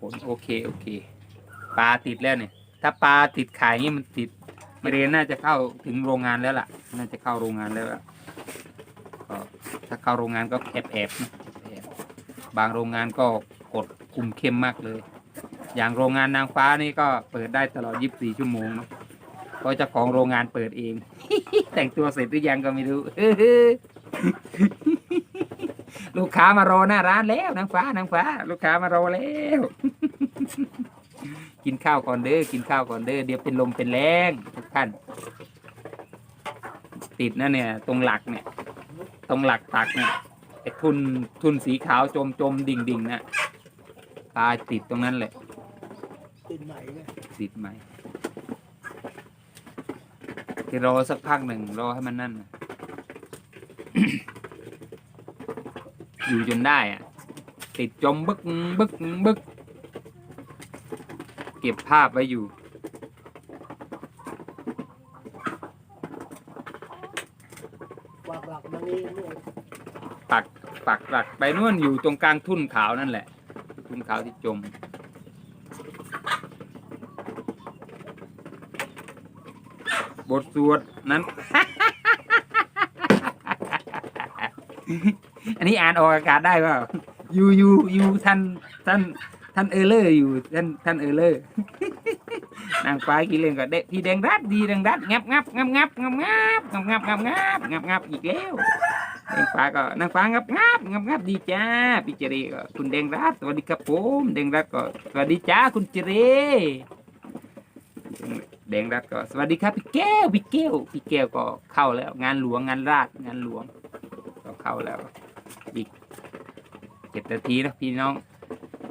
ผล โอเค โอเค ปลาติดแล้วเนี่ย ถ้าปลาติดขายอย่างนี้มันติดมาเรนน่าจะเข้าถึงโรงงานแล้วล่ะ น่าจะเข้าโรงงานแล้วล่ะก็ถ้าเข้าโรงงานก็แอบแอบนะแอบบางโรงงานก็กดคุมเข้มมากเลย อย่างโรงงานนางฟ้านี่ก็เปิดได้ตลอด 24 ชั่วโมงเนาะเพราะจ้าของโรงงานเปิดเอง แต่งตัวเสร็จหรือยังก็ไม่รู้ ลูกค้ามารอหน้าร้านแล้วนางฟ้านางฟ้า ลูกค้ามารอแล้ว กินข้าวก่อนเด้อกินข้าวก่อนเด้อเดี๋ยวเป็นลมเป็นแรงทุกท่านติดนะเนี่ย ตรงหลักเนี่ย ตรงหลักตักเนี่ยไอ้ทุนทุนสีขาวจมจมดิ่งดิ่งนะปลาติดตรงนั้นแหละติดไหมไงติดไหมคือรอสักพักหนึ่งรอให้มันนั่นน่ะ อยู่จนได้อะติดจมบึกบึกบึก เก็บภาพไว้อยู่วางหลักมานี่นู่นปักปักหลักไปนู่นอยู่ตรงกลางทุ่นขาวนั่นแหละ ทุ่นขาวที่จม บทสวดนั้น อันนี้อ่านออกอากาศได้เปล่าอยู่อยู่อยู่ท่านท่านท่านเออเลอร์อยู่ท่านท่านเออเลอร์นางฟ้ากี่เรื่องก็เด็พี่แดงรัดดีแดงรัดงับงับงับงับงับงับงับงับงับงับงับงับอีกแล้วนางฟ้าก็นางฟ้างับงับงับงับดีจ้าพี่เจเรก็คุณแดงรัดสวัสดีครับผมแดงรัดก็สวัสดีจ้าคุณเจเรแดงรัดก็สวัสดีครับพี่แก้วพี่แก้วพี่แก้วก็เข้าแล้ว งานหลวงงานราชงานหลวงก็เข้าแล้ว เจ็ดนาทีนะพี่น้อง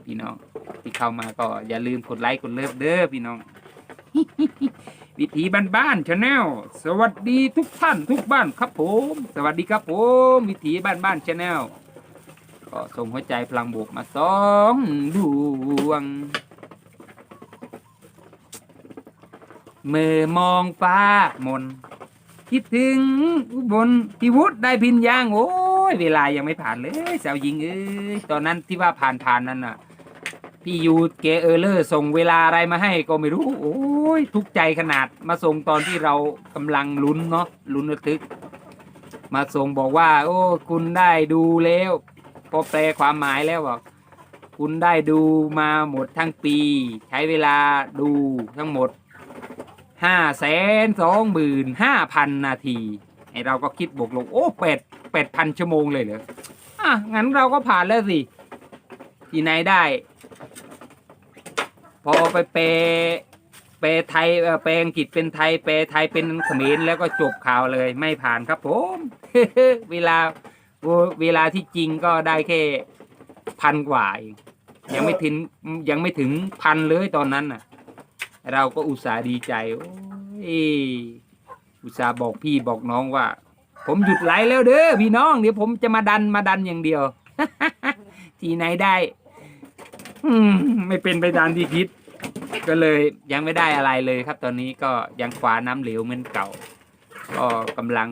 พี่น้องที่เข้ามาก็อย่าลืมกดไลค์กดเลิฟเด้อพี่น้อง วิถีบ้านๆชาแนลสวัสดีทุกท่านทุกบ้านครับผม สวัสดีครับผม วิถีบ้านๆชาแนลก็ส่งหัวใจพลังบวกมาสองดวง เมื่อมองฟ้ามน คิดถึงบลพิวุฒได้พินยางโอ้ ยเวลายังไม่ผ่านเลยสาวหญิงเอ้ยตอนนั้นที่ว่าผ่านผ่านนั่นน่ะ พี่ยูเกเออร์เลอร์ส่งเวลาอะไรมาให้ก็ไม่รู้ โอ้ยทุกใจขนาดมาส่งตอนที่เรากำลังลุ้นเนาะลุ้นระทึก มาส่งบอกว่า โอ้คุณได้ดูแล้วพอแปลความหมายแล้วบอกคุณได้ดูมาหมดทั้งปี ใช้เวลาดูทั้งหมดห้าแสนสองหมื่นห้าพันนาทีไอเราก็คิดบวกลบโอ้เป็ด เป็ดพันชั่วโมงเลยเหรออะงั้นเราก็ผ่านแล้วสิที่ไหนได้ พอไปแปลแปไทยเอ่อแปลอังกฤษเป็นไทยแปไทยเป็นเขมรแล้วก็จบข่าวเลยไม่ผ่านครับผมเวลาเวลาที่จริงก็ได้แค่พันกว่าเองยังไม่ถึงยังไม่ถึงพันเลยตอนนั้นน่ะ เราก็อุตส่าห์ดีใจโอ้ยอุตส่าห์บอกพี่บอกน้องว่า ผมหยุดไลฟ์แล้วเด้อพี่น้องเดี๋ยวผมจะมาดันมาดันอย่างเดียว ที่ไหนได้อืมไม่เป็นไปตามที่คิด ก็เลยยังไม่ได้อะไรเลยครับ ตอนนี้ก็ยังคว้าน้ำเหลวเหมือนเก่า ก็กำลัง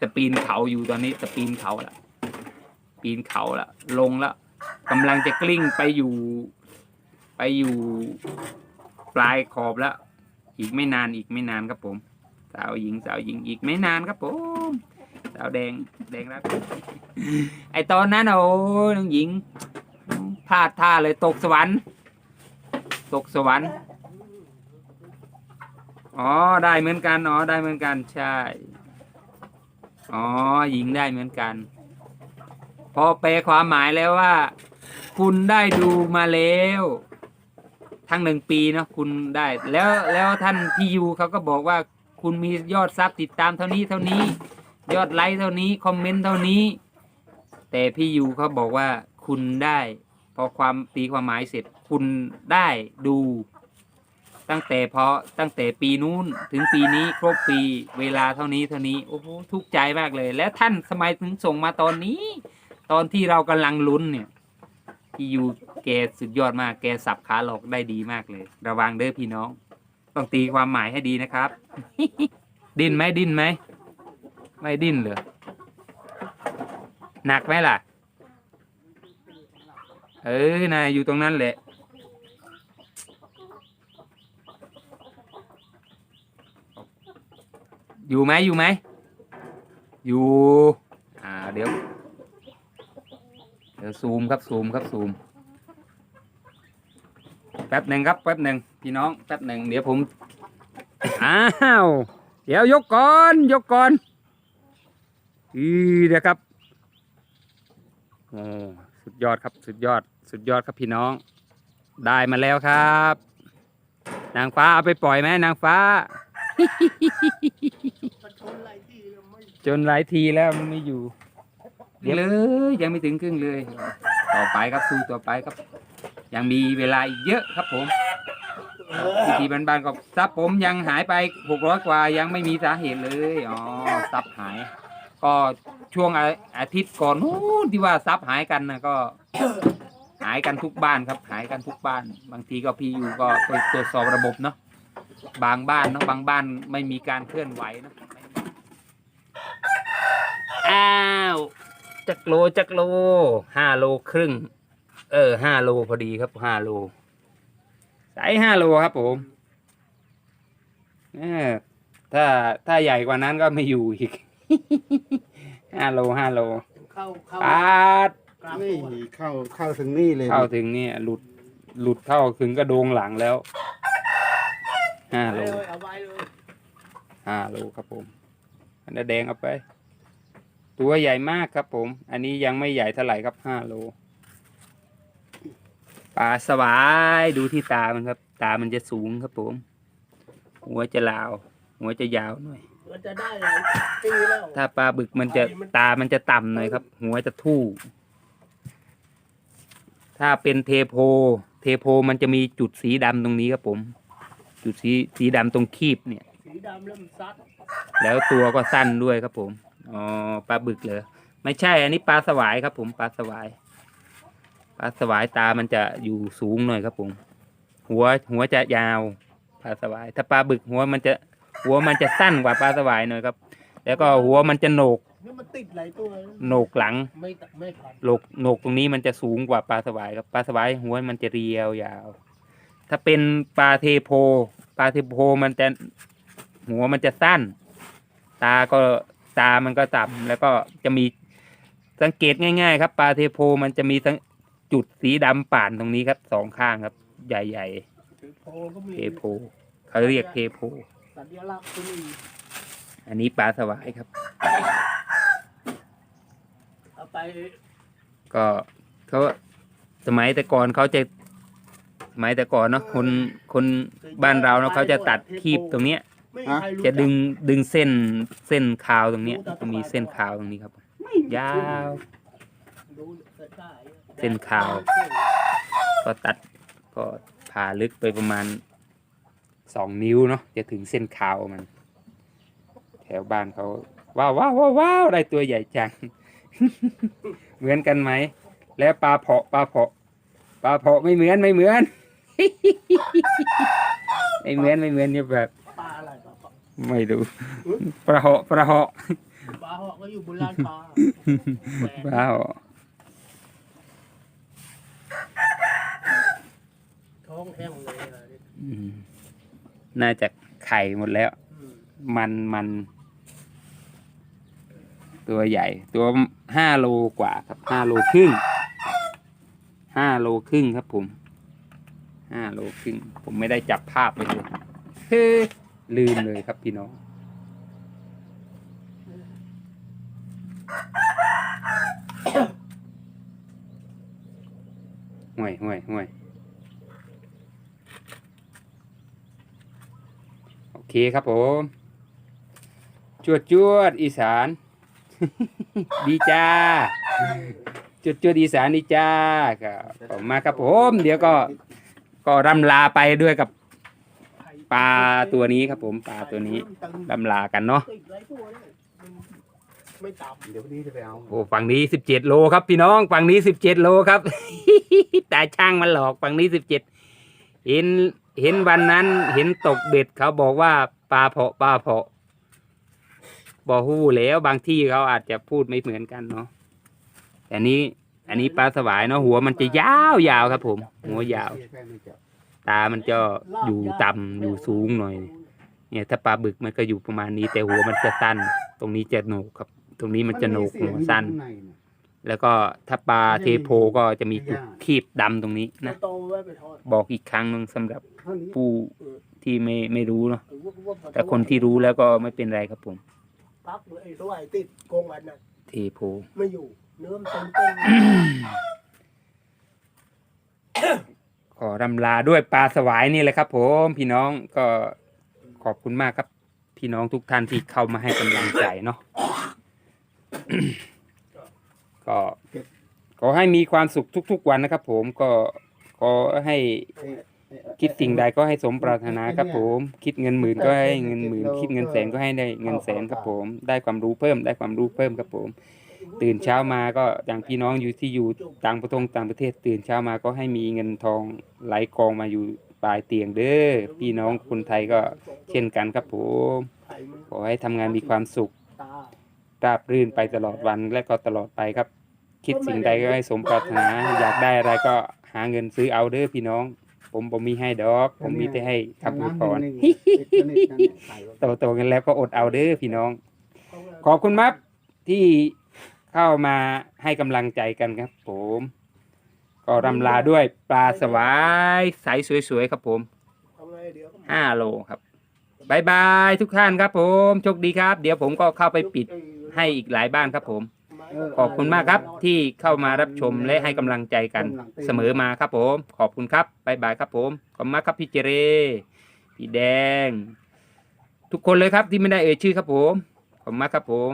จะปีนเขาอยู่ตอนนี้จะปีนเขาละปีนเขาละลงแล้วกำลังจะกลิ้งไปอยู่ ไปอยู่ปลายขอบแล้ว อีกไม่นานอีกไม่นานครับผม สาวหญิงสาวหญิงอีกไม่นานครับผมสาวแดงแดงแล้วไอตอนนั้นน่ะโอ้ยน้องหญิงพลาดท่าเลยตกสวรรค์ ตกสวรรค์อ๋อได้เหมือนกันอ๋อได้เหมือนกันใช่อ๋อหญิงได้เหมือนกัน พอแปลความหมายแล้วว่า คุณได้ดูมาแล้วทั้งหนึ่งปีเนาะคุณได้ แล้วแล้วท่านพี่ยูเขาก็บอกว่า คุณมียอดซับติดตามเท่านี้เท่านี้ ยอดไลค์เท่านี้คอมเมนต์เท่านี้ แต่พี่ยูเขาบอกว่าคุณได้ พอความตีความหมายเสร็จคุณได้ดู ตั้งแต่พราะตั้งแต่ปีนู้นถึงปีนี้ครบปีเวลาเท่านี้เท่านี้โอ้โหทุกข์ใจมากเลย แล้วท่านสมัยถึงส่งมาตอนนี้ ตอนที่เรากำลังลุ้นเนี่ยพี่ยูแกสุดยอดมากแกสับขาหลอกได้ดีมากเลย ระวังเด้อพี่น้อง ต้องตีความหมายให้ดีนะครับ ดิ้นไหมดิ้นไหม ไม่ดิ้นเหรอหนักไหมล่ะ เออน่ะอยู่ตรงนั้นแหละ อยู่ไหมอยู่ไหม อยู่ อ่าเดี๋ยว เดี๋ยวซูมครับซูมครับซูม ป๊บหนึ่งครับแป๊บหนึ่งพี่น้องแป๊บหนึ่งเดี๋ยวผมอ้าวเดี๋ยวยกก่อนยกก่อนอีเดี๋ยวครับโอ้สุดยอดครับสุดยอดสุดยอดครับพี่น้อง ได้มาแล้วครับ นางฟ้าเอาไปปล่อยไหมนางฟ้ามันชนหลายที่แล้วไม่จนหลายทีแล้วมันไม่อยู่เดี๋ยวเลยยังไม่ถึงครึ่งเลย ต่อไปครับสู้ต่อไปครับ ยังมีเวลาอีกเยอะครับผมพิธีบ้านๆก็ทรัพย์ผมยังหายไปหกร้อยกว่ายังไม่มีสาเหตุเลยอ๋อทรัพย์หาย ก็ช่วงอาทิตย์ก่อนนู้นที่ว่าทรัพย์หายกันนะก็หายกันทุกบ้านครับ หายกันทุกบ้าน บางทีก็พี่อยู่ก็ไปตรวจสอบระบบเนาะบางบ้านเนาะบางบ้านไม่มีการเคลื่อนไหวเนอะอ้าวจักโลจักโลห้าโลครึ่ง เออห้าโลพอดีครับห้าโลสายห้าโลครับผมเออถ้าถ้าใหญ่กว่านั้นก็ไม่อยู่อีกห้าโลห้าโลเข้าเข้าปาดกลางนี่ตัวเข้าเข้าถึงนี่เลยเข้าถึงเนี่ยหลุดหลุดเข้าถึงกระโดงหลังแล้วห้าไปโลเลยเอาไว้เลยห้าโลครับผม อันนั้นแดงเอาไป ตัวใหญ่มากครับผม อันนี้ยังไม่ใหญ่เท่าไหร่ครับห้าโล ปลาสวายดูที่ตามันครับ ตามันจะสูงครับผม หัวจะลาว หัวจะยาวหน่อย มันจะได้หลายปีแล้วถ้าปลาบึกมันจะตามันจะต่ำหน่อยครับ หัวจะทู่ ถ้าเป็นเทโพ เทโพมันจะมีจุดสีดำตรงนี้ครับผม จุดสีสีดำตรงคีบเนี่ย สีดำแล้วมันซัดแล้วตัวก็สั้นด้วยครับผม อ๋อ ปลาบึกเลยไม่ใช่ อันนี้ปลาสวายครับผม ปลาสวาย ปลาสวายตามันจะอยู่สูงหน่อยครับผม หัวหัวจะยาวปลาสวาย ถ้าปลาบึกหัวมันจะหัวมันจะสั้นกว่าปลาสวายหน่อยครับ แล้วก็หัวมันจะโหนกนี่มันติดหลายตัวเลยโหนกหลังไม่ตัดไม่พันโหนกโหนกตรงนี้มันจะสูงกว่าปลาสวายครับปลาสวายหัวมันจะเรียวยาว ถ้าเป็นปลาเทโพปลาเทโพมันจะหัวมันจะสั้น ตาก็ตามันก็ต่ำแล้วก็จะมีสังเกตง่าย ๆ ครับ ปลาเทโพมันจะมี จุดสีดำป่านตรงนี้ครับสองข้างครับ ใหญ่ถือโพก็มีๆเทโพเขาเรียกเทโพ สัญลักษณ์ก็มีอันนี้ปลาสวายครับ เอาไปก็เขาสมัยแต่ก่อนเขาจะสมัยแต่ก่อนเนาะคนคนบ้านเราเนาะเขาจะตัดคีบตรงเนี้ย ไม่มีใครรู้จะดึงจักดึงเส้นเส้นขาวตรงเนี้ยจะมีเส้นขาวตรงนี้ครับยาวดูได้ เส้นขาว ก็ตัดก็ผ่าลึกไปประมาณสองนิ้วเนาะจะถึงเส้นขาวมัน แถวบ้านเขาว้าวว้าวว้าวว้าวได้ตัวใหญ่จัง เหมือนกันไหม แล้วปลาเพาะปลาเพาะปลาเพาะไม่เหมือนไม่เหมือน ไม่เหมือนไม่เหมือนเนี่ยแบบปลาอะไรปลาปลาไม่ดูปลาเหาะปลาเหาะปลาหอกก็อยู่บนลานปลาปลาเหาะ องแห้งเลยอะอืมน่าจะไข่หมดแล้ว อืมมันมัน ตัวใหญ่ ตัวห้าโลกว่าครับห้าโลครึ่งห้าโลครึ่งครับผมห้าโลครึ่งผมไม่ได้จับภาพไปเลยเฮ้ยลืมเลยครับพี่น้อง ห่วยห่วยห่วยโอ เคครับผม จวดจวดอีสาน ดีจ้าจวดจวดอีสานดีจ้าครับผมมาครับผม เดี๋ยวก็ก็รำลาไปด้วยกับไข่ปลาตัวนี้ครับผมปลาตัวนี้ตึงรำลากันเนาะติดหลายตัวเลยมันไม่ต่ำเดี๋ยวนี้จะไปเอาโอ้ฝั่งนี้สิบเจ็ดโลครับพี่น้องฝั่งนี้สิบเจ็ดโลครับแต่ช่างมันหลอกฝั่งนี้สิบเจ็ดเห็น เห็นวันนั้นเห็นตกเบ็ดเขาบอกว่าปลาเพาะปลาเพาะบอฮู้แล้วบางที่เขาอาจจะพูดไม่เหมือนกันเนาะแต่นี้ อันนี้ปลาสวายเนาะหัวมันจะยาวยาวครับ ผม หัวยาว ตามันจะอยู่ต่ำอยู่สูงหน่อย เนี่ยถ้าปลาบึกมันก็อยู่ประมาณนี้ แต่หัวมันจะสั้น ตรงนี้จะโหนกครับ ตรงนี้มันจะโหนกหัวสั้น แล้วก็ถ้าปลาเทโพก็จะมีจุดคีบดำตรงนี้นะ บอกอีกครั้งหนึ่งสำหรับ ผู้ที่ไม่ไม่รู้เนาะเออวุบวุบแต่คนที่รู้แล้วก็ไม่เป็นไรครับผมปักเลยสวายติดโกงวันน่ะเทโพไม่อยู่ เนื้อมันเต็มเต็มขอรำลาด้วยปลาสวายนี่แหละครับ ผมพี่น้องก็ขอบคุณมากครับ พี่น้องทุกท่านที่เข้ามาให้กำลังใจเนาะก็ขอให้มีความสุขทุก ๆ วันนะครับ ผมก็ขอให้ คิดสิ่งใดก็ให้สมปรารถนาครับผม คิดเงินหมื่นก็ให้เงินหมื่น คิดเงินแสนก็ให้ได้เงินแสนครับผม ได้ความรู้เพิ่ม ได้ความรู้เพิ่มครับผม ตื่นเช้ามาก็อย่างพี่น้องอยู่ที่อยู่ต่างประเทศต่างประเทศ ตื่นเช้ามาก็ให้มีเงินทองไหลกองมาอยู่ปลายเตียงเด้อพี่น้องคนไทยก็เช่นกันครับผมไข่มันขอให้ทำงานมีความสุขตาราบรื่นไปตลอดวันและก็ตลอดไปครับ คิดสิ่งใดก็ให้สมปรารถนา อยากได้อะไรก็หาเงินซื้อเอาเด้อพี่น้อง ผมผมมีให้ดอก ผมมีแต่ให้คำอวยพรโตโตๆกันแล้วก็อดเอาเด้อพี่น้อง ขอบคุณมากที่เข้ามาให้กำลังใจกันครับ ผม ก็รำลาด้วยปลาสวายใสสวยๆครับผมเอาไงเดี๋ยวก็ห้าโลครับบายบายทุกท่านครับผมโชคดีครับ เดี๋ยวผมก็เข้าไปปิดให้อีกหลายบ้านครับผม ขอบคุณมากครับที่เข้ามารับชมและให้กำลังใจกันเสมอมาครับผม ขอบคุณครับบายบายครับผม ขอบคุณมากครับพี่เจเร พี่แดง ทุกคนเลยครับที่ไม่ได้เอ่ยชื่อครับผม ขอบคุณมากครับผม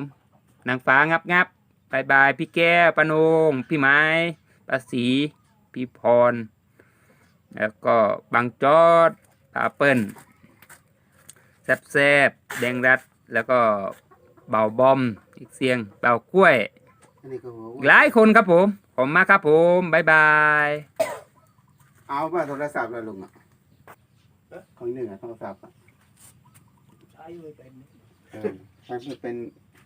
นางฟ้างับงับบายบายพี่แก้วปานง พี่ไม้ป้าสีพี่พร แล้วก็บางจอดปาเปิ้ลแซบแซบๆแดงรัดแล้วก็เบาบอมอีกเสียงเบากล้วย อีกหลายคนครับผม ผมมากครับผมบ๊ายบาย เอาป่ะโทรศัพท์แล้วลุงอะของหนึ่งอะโทรศัพท์อะใช้ไม่เป็นเออใช้ไม่เป็น